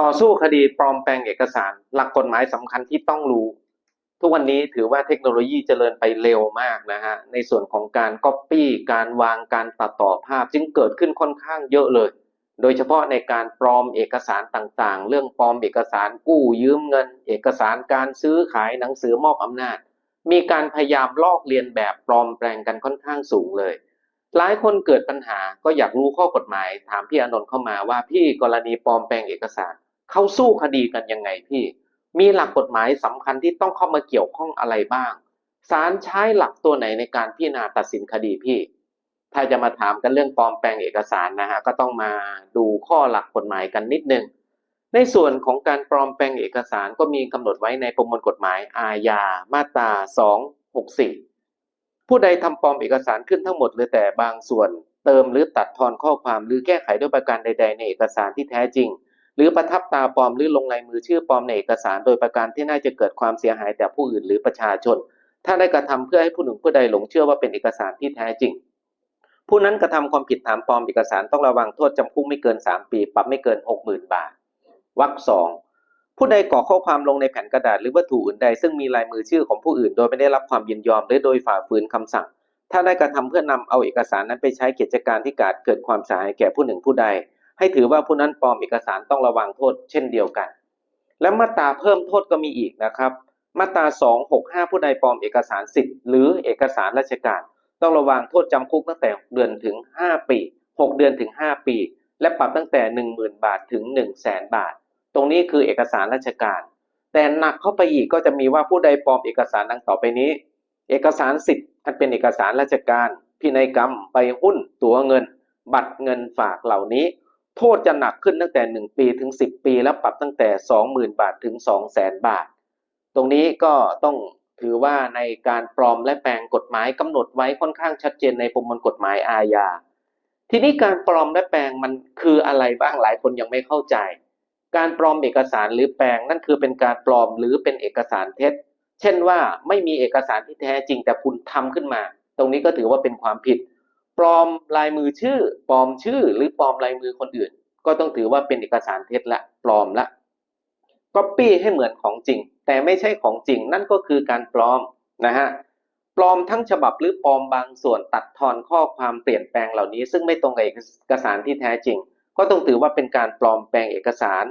ต่อสู้คดีปลอมแปลงเอกสาร หลักกฎหมายสำคัญที่ต้องรู้ ทุกวันนี้ถือว่าเทคโนโลยีเจริญไปเร็วมากนะฮะ ในส่วนของการก๊อปปี้การวางการตัดต่อภาพ จึงเกิดขึ้นค่อนข้างเยอะเลย โดยเฉพาะในการปลอมเอกสารต่างๆ เรื่องปลอมเอกสารกู้ยืมเงิน เอกสารการซื้อขายหนังสือมอบอำนาจ มีการพยายามลอกเลียนแบบปลอมแปลงกันค่อนข้างสูงเลยหลายคนเกิดปัญหาก็อยากรู้ข้อกฎหมาย ถามพี่อนนท์เข้ามาว่าพี่กรณีปลอมแปลงเอกสาร เขาสู้คดีกันยังไงพี่ มีหลักกฎหมายสำคัญที่ต้องเข้ามาเกี่ยวข้องอะไรบ้างศาลใช้หลักตัวไหนในการพิจารณาตัดสินคดีพี่ ถ้าจะมาถามกันเรื่องปลอมแปลงเอกสารนะฮะก็ต้องมาดูข้อหลักกฎหมายกันนิดนึง ในส่วนของการปลอมแปลงเอกสารก็มีกำหนดไว้ในประมวลกฎหมายอาญามาตรา 264 ผู้ใดทำปลอมเอกสารขึ้นทั้งหมดหรือแต่บางส่วน เติมหรือตัดทอนข้อความหรือแก้ไขด้วยประการใด ๆ ในเอกสารที่แท้จริง หรือประทับตาปลอมหรือลงลายมือชื่อปลอมในเอกสารโดยประการที่น่าจะเกิดความเสียหายแก่ผู้อื่นหรือประชาชน ถ้าได้กระทำเพื่อให้ผู้หนึ่งผู้ใดหลงเชื่อว่าเป็นเอกสารที่แท้จริง ผู้นั้นกระทำความผิดฐานปลอมเอกสารต้องระวังโทษจำคุกไม่เกิน 3 ปีปรับไม่เกิน 60,000 บาทวรรคสองผู้ใดก่อข้อความลงในแผ่นกระดาษหรือวัตถุอื่นใดซึ่งมีลายมือชื่อของผู้อื่น โดยไม่ได้รับความยินยอมหรือโดยฝ่าฝืนคำสั่ง ถ้าได้กระทำเพื่อนำเอาเอกสารนั้นไปใช้กิจการที่การเกิดความเสียหายแก่ผู้หนึ่งผู้ใด ให้ถือว่าผู้นั้นปลอมเอกสารต้องระวังโทษเช่นเดียวกัน และมาตราเพิ่มโทษก็มีอีกนะครับ มาตรา 265 ผู้ใดปลอมเอกสารสิทธิ์หรือเอกสารราชการ ต้องระวังโทษจำคุกตั้งแต่6เดือนถึง 5 ปี 6 เดือนถึง 5 ปี และปรับตั้งแต่ 10,000 บาทถึง 1 0 0 0 0แบาท ตรงนี้คือเอกสารราชการ แต่หนักเข้าไปอีกก็จะมีว่าผู้ใดปลอมเอกสารดังต่อไปนี้ เอกสารสิทธิ์อันเป็นเอกสารราชการพินัยกรรมใบหุ้น ตั๋วเงิน บัตรเงินฝากเหล่านี้ โทษจะหนักขึ้นตั้งแต่ 1 ปีถึง 10 ปี และปรับตั้งแต่ 20,000 บาทถึง 200,000 บาท ตรงนี้ก็ต้องถือว่าในการปลอมและแปลงกฎหมายกำหนดไว้ค่อนข้างชัดเจนในประมวลกฎหมายอาญา ทีนี้การปลอมและแปลงมันคืออะไรบ้างหลายคนยังไม่เข้าใจ การปลอมเอกสารหรือแปลงนั่นคือเป็นการปลอมหรือเป็นเอกสารเท็จ เช่นว่าไม่มีเอกสารที่แท้จริงแต่คุณทำขึ้นมา ตรงนี้ก็ถือว่าเป็นความผิด ปลอมลายมือชื่อ ปลอมชื่อ หรือปลอมลายมือคนอื่น ก็ต้องถือว่าเป็นเอกสารเท็จละ ปลอมละก๊อปปี้ให้เหมือนของจริง แต่ไม่ใช่ของจริงนั่นก็คือการปลอมนะฮะปลอมทั้งฉบับหรือปลอมบางส่วนตัดทอนข้อความเปลี่ยนแปลงเหล่านี้ ซึ่งไม่ตรงกับเอกสารที่แท้จริง ก็ต้องถือว่าเป็นการปลอมแปลงเอกสาร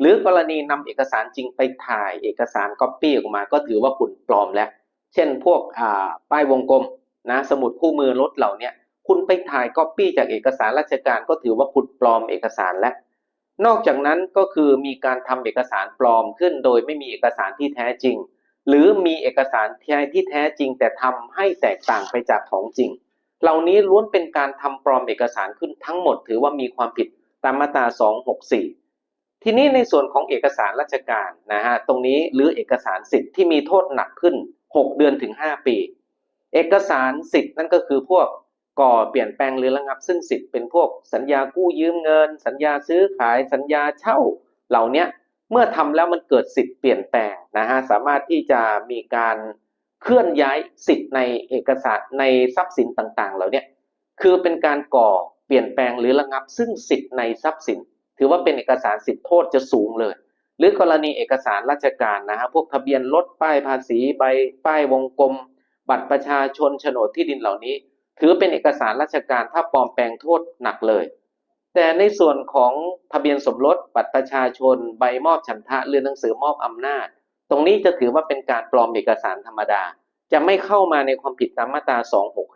หรือกรณีนำเอกสารจริงไปถ่ายเอกสารก๊อปปี้ออกมา ก็ถือว่าคุณปลอมแล้ว เช่นพวกอ่าป้ายวงกลมนะสมุดคู่มือรถเหล่านี้ คุณไปถ่ายก๊อปปี้จากเอกสารราชการก็ถือว่าคุณปลอมเอกสารแล้วนอกจากนั้นก็คือมีการทำเอกสารปลอมขึ้น โดยไม่มีเอกสารที่แท้จริง หรือมีเอกสารที่แท้จริง แต่ทำให้แตกต่างไปจากของจริง เหล่านี้ล้วนเป็นการทำปลอมเอกสารขึ้นทั้งหมด ถือว่ามีความผิดตามมาตรา 264 ทีนี้ในส่วนของเอกสารราชการนะฮะตรงนี้หรือเอกสารสิทธิ์ที่มีโทษหนักขึ้น 6 เดือนถึง 5 ปี เอกสารสิทธิ์นั่นก็คือพวก ก่อเปลี่ยนแปลงหรือระงับ ซึ่งสิทธิ์เป็นพวกสัญญากู้ยืมเงิน สัญญาซื้อขายสัญญาเช่าเหล่านี้เมื่อทำแล้วมันเกิดสิทธิ์เปลี่ยนแปลงนะฮะสามารถที่จะมีการเคลื่อนย้ายสิทธิ์ในเอกสารในทรัพย์สินต่างๆ เหล่านี้คือเป็นการก่อเปลี่ยนแปลงหรือระงับ ซึ่งสิทธิ์ในทรัพย์สิน ถือว่าเป็นเอกสารสิทธิ์โทษจะสูงเลย หรือกรณีเอกสารราชการนะฮะพวกทะเบียนรถป้ายภาษีใบป้ายวงกลม บัตรประชาชนโฉนดที่ดินเหล่านี้ ถือเป็นเอกสารราชการถ้าปลอมแปลงโทษหนักเลย แต่ในส่วนของทะเบียนสมรสบัตรประชาชน ใบมอบฉันทะเรือหนังสือมอบอำนาจ ตรงนี้จะถือว่าเป็นการปลอมเอกสารธรรมดา จะไม่เข้ามาในความผิดตามมาตรา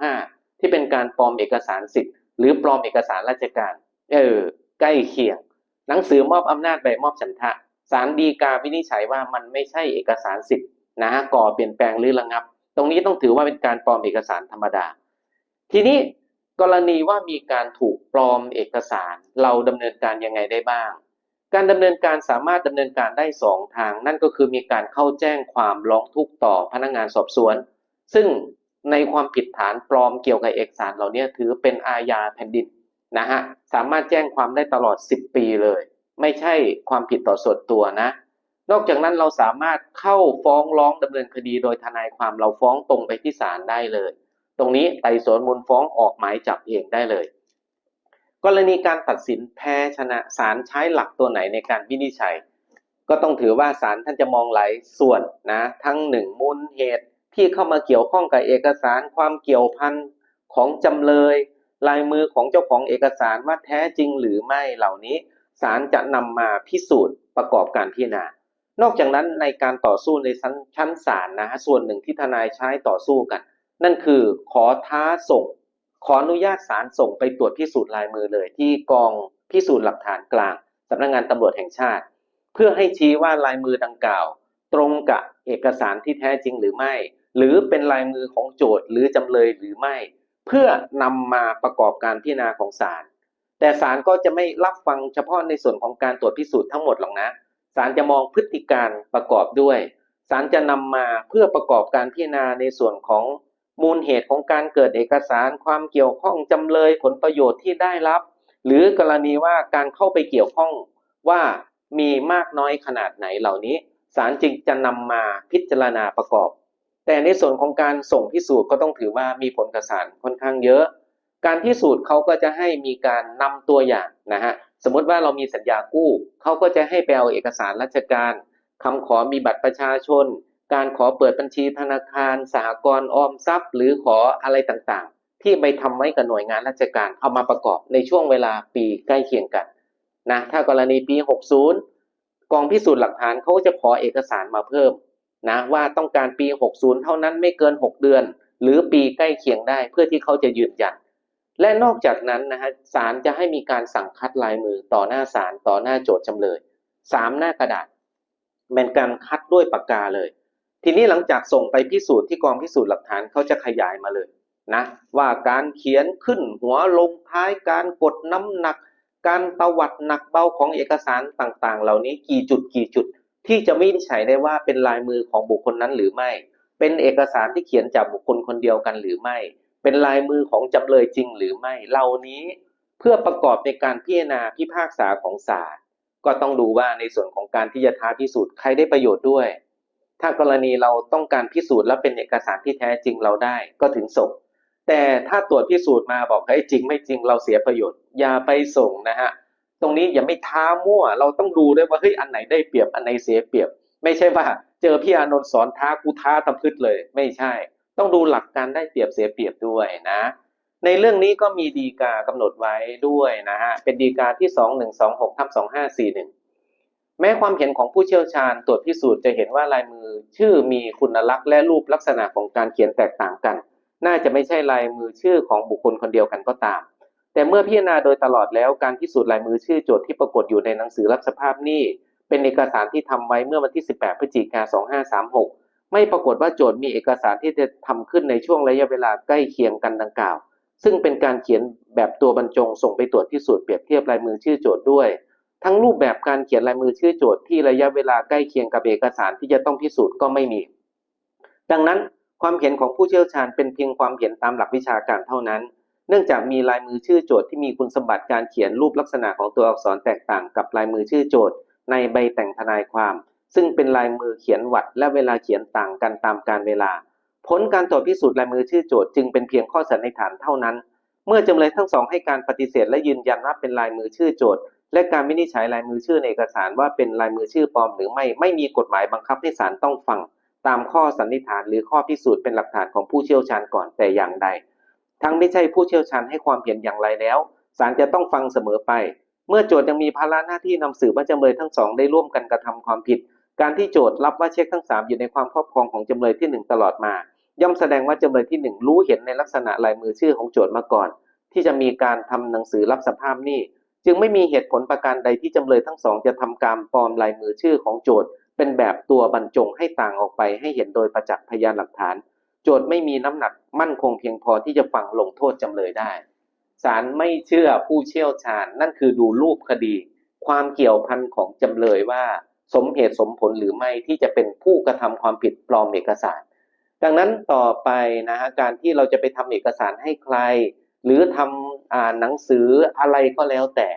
265 ที่เป็นการปลอมเอกสารสิทธิ์หรือปลอมเอกสารราชการ เออ ใกล้เคียง หนังสือมอบอำนาจใบมอบฉันทะศาลฎีกาวินิจฉัยว่ามันไม่ใช่เอกสารสิทธิ์นะฮะก่อเปลี่ยนแปลงหรือระงับ ตรงนี้ต้องถือว่าเป็นการปลอมเอกสารธรรมดา ทีนี้กรณีว่ามีการถูกปลอมเอกสาร เราดำเนินการยังไงได้บ้าง การดำเนินการสามารถดำเนินการได้สองทาง นั่นก็คือมีการเข้าแจ้งความร้องทุกข์ต่อพนักงานสอบสวน ซึ่งในความผิดฐานปลอมเกี่ยวกับเอกสารเหล่านี้ถือเป็นอาญาแผ่นดินนะฮะสามารถแจ้งความได้ตลอด 10 ปีเลย ไม่ใช่ความผิดต่อส่วนตัวนะ นอกจากนั้นเราสามารถเข้าฟ้องร้องดำเนินคดีโดยทนายความเราฟ้องตรงไปที่ศาลได้เลย ตรงนี้ไต่สวนมูลฟ้องออกหมายจับเองได้เลย กรณีการตัดสินแพ้ชนะศาลใช้หลักตัวไหนในการวินิจฉัย ก็ต้องถือว่าศาลท่านจะมองหลายส่วนนะทั้งหนึ่งมูลเหตุที่เข้ามาเกี่ยวข้องกับเอกสารความเกี่ยวพันของจำเลยลายมือของเจ้าของเอกสารว่าแท้จริงหรือไม่เหล่านี้ศาลจะนำมาพิสูจน์ประกอบการพิจารณานอกจากนั้นในการต่อสู้ในชั้นศาลนะส่วนหนึ่งที่ทนายใช้ต่อสู้กัน นั่นคือขอท้าส่ง ขออนุญาตศาลส่งไปตรวจพิสูจน์ลายมือเลย ที่กองพิสูจน์หลักฐานกลางสำนักงานตำรวจแห่งชาติ เพื่อให้ชี้ว่าลายมือดังกล่าว ตรงกับเอกสารที่แท้จริงหรือไม่ หรือเป็นลายมือของโจทย์หรือจำเลยหรือไม่ เพื่อนำมาประกอบการพิจารณาของศาลแต่ศาลก็จะไม่รับฟังเฉพาะในส่วนของการตรวจพิสูจน์ทั้งหมดหรอกนะศาลจะมองพฤติการประกอบด้วยศาลจะนำมาเพื่อประกอบการพิจารณาในส่วนของ มูลเหตุของการเกิดเอกสารความเกี่ยวข้องจำเลยผลประโยชน์ที่ได้รับ หรือกรณีว่าการเข้าไปเกี่ยวข้องว่ามีมากน้อยขนาดไหนเหล่านี้ศาลจึงจะนำมาพิจารณาประกอบ แต่ในส่วนของการส่งพิสูจน์ก็ต้องถือว่ามีผลกระสานค่อนข้างเยอะ การพิสูจน์เขาก็จะให้มีการนำตัวอย่างนะฮะสมมติว่าเรามีสัญญากู้เขาก็จะให้ไปเอาเอกสารราชการคำขอมีบัตรประชาชน การขอเปิดบัญชีธนาคารสหกรณ์ออมทรัพย์ หรือขออะไรต่างๆ ที่ไปทำไว้กับหน่วยงานราชการเอามาประกอบในช่วงเวลาปีใกล้เคียงกันนะถ้ากรณีปี 60 กองพิสูจน์หลักฐานเขาก็จะขอเอกสารมาเพิ่มนะว่าต้องการปี 60 เท่านั้นไม่เกิน 6 เดือน หรือปีใกล้เคียงได้เพื่อที่เขาจะยืนยัน และนอกจากนั้นนะฮะศาลจะให้มีการสั่งคัดลายมือต่อหน้าศาลต่อหน้าโจทย์จำเลยสามหน้ากระดาษเป็นการคัดด้วยปากกาเลย ทีนี้หลังจากส่งไปพิสูจน์ที่กองพิสูจน์หลักฐานเขาจะขยายมาเลยนะว่าการเขียนขึ้นหัวลงท้ายการกดน้ำหนัก การประวัติหนักเบาของเอกสารต่างๆ เหล่านี้กี่จุดกี่จุด ที่จะวินิจฉัยได้ว่าเป็นลายมือของบุคคลนั้นหรือไม่ เป็นเอกสารที่เขียนจากบุคคลคนเดียวกันหรือไม่ เป็นลายมือของจำเลยจริงหรือไม่เหล่านี้ เพื่อประกอบในการพิจารณาพิพากษาของศาลก็ต้องดูว่าในส่วนของการที่จะท้าพิสูจน์ใครได้ประโยชน์ด้วย ถ้ากรณีเราต้องการพิสูจน์และเป็นเอกสารที่แท้จริงเราได้ก็ถึงส่ง แต่ถ้าตรวจพิสูจน์มาบอกเฮ้ยจริงไม่จริงเราเสียประโยชน์อย่าไปส่งนะฮะตรงนี้อย่าไม่ท้ามั่ว เราต้องดูด้วยว่าเฮ้ยอันไหนได้เปรียบอันไหนเสียเปรียบ ไม่ใช่ว่า เจอพี่อานนท์สอนท้ากูท้าตะพืชเลย ไม่ใช่ ต้องดูหลักการได้เปรียบเสียเปรียบด้วยนะ ในเรื่องนี้ก็มีดีกากำหนดไว้ด้วยนะฮะเป็นดีกาที่ 2126ทับ2541 แม้ความเห็นของผู้เชี่ยวชาญตรวจพิสูจน์จะเห็นว่าลายมือชื่อมีคุณลักษณ์และรูปลักษณะของการเขียนแตกต่างกัน น่าจะไม่ใช่ลายมือชื่อของบุคคลคนเดียวกันก็ตาม แต่เมื่อพิจารณาโดยตลอดแล้วการพิสูจน์ลายมือชื่อโจทย์ที่ปรากฏอยู่ในหนังสือรับสภาพหนี้เป็นเอกสารที่ทำไว้เมื่อวันที่ 18 พฤศจิกายน2536 ไม่ปรากฏว่าโจทย์มีเอกสารที่จะทำขึ้นในช่วงระยะเวลาใกล้เคียงกันดังกล่าว ซึ่งเป็นการเขียนแบบตัวบรรจงส่งไปตรวจพิสูจน์เปรียบเทียบลายมือชื่อโจทย์ด้วย ทั้งรูปแบบการเขียนลายมือชื่อโจทย์ที่ระยะเวลาใกล้เคียงกับเอกสารที่จะต้องพิสูจน์ก็ไม่มี ดังนั้นความเห็นของผู้เชี่ยวชาญเป็นเพียงความเห็นตามหลักวิชาการเท่านั้น เนื่องจากมีลายมือชื่อโจทย์ที่มีคุณสมบัติการเขียนรูปลักษณะของตัวอักษรแตกต่างกับลายมือชื่อโจทย์ ในใบแต่งทนายความ ซึ่งเป็นลายมือเขียนวัดและเวลาเขียนต่างกันตามการเวลา ผลการตรวจพิสูจน์ลายมือชื่อโจทย์จึงเป็นเพียงข้อสันนิษฐานเท่านั้น เมื่อจำเลยทั้งสองให้การปฏิเสธและยืนยันว่าเป็นลายมือชื่อโจทย์ และการวินิจฉัยลายมือชื่อในเอกสารว่าเป็นลายมือชื่อปลอมหรือไม่ไม่มีกฎหมายบังคับให้ศาลต้องฟัง ตามข้อสันนิษฐานหรือข้อพิสูจน์เป็นหลักฐานของผู้เชี่ยวชาญก่อนแต่อย่างใด ทั้งไม่ใช่ผู้เชี่ยวชาญให้ความเห็นอย่างไรแล้วศาลจะต้องฟังเสมอไป เมื่อโจทย์ยังมีภาระหน้าที่นำสืบว่าจำเลยทั้งสองได้ร่วมกันกระทำความผิด การที่โจทย์รับว่าเช็คทั้งสามอยู่ในความครอบครองของจำเลยที่หนึ่งตลอดมา ย่อมแสดงว่าจำเลยที่หนึ่งรู้เห็นในลักษณะลายมือชื่อของโจทย์มาก่อน ที่จะมีการทำหนังสือรับสภาพหนี้ จึงไม่มีเหตุผลประการใดที่จำเลยทั้งสองจะทำการปลอมลายมือชื่อของโจทย์ เป็นแบบตัวบรรจงให้ต่างออกไปให้เห็นโดยประจักษ์พยานหลักฐาน โจทย์ไม่มีน้ำหนักมั่นคงเพียงพอที่จะฟังลงโทษจำเลยได้ศาลไม่เชื่อผู้เชี่ยวชาญ นั่นคือดูรูปคดี ความเกี่ยวพันของจำเลยว่า สมเหตุสมผลหรือไม่ที่จะเป็นผู้กระทำความผิดปลอมเอกสาร ดังนั้นต่อไปนะฮะการที่เราจะไปทำเอกสารให้ใคร หรือทำอ่าหนังสืออะไรก็แล้วแต่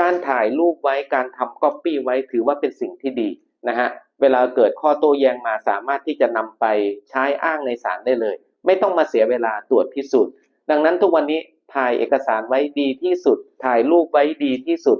การถ่ายรูปไว้การทำก๊อปปี้ไว้ถือว่าเป็นสิ่งที่ดีนะฮะเวลาเกิดข้อโต้แย้งมาสามารถที่จะนำไปใช้อ้างในศาลได้เลย ไม่ต้องมาเสียเวลาตรวจพิสูจน์ ดังนั้นทุกวันนี้ถ่ายเอกสารไว้ดีที่สุด ถ่ายรูปไว้ดีที่สุด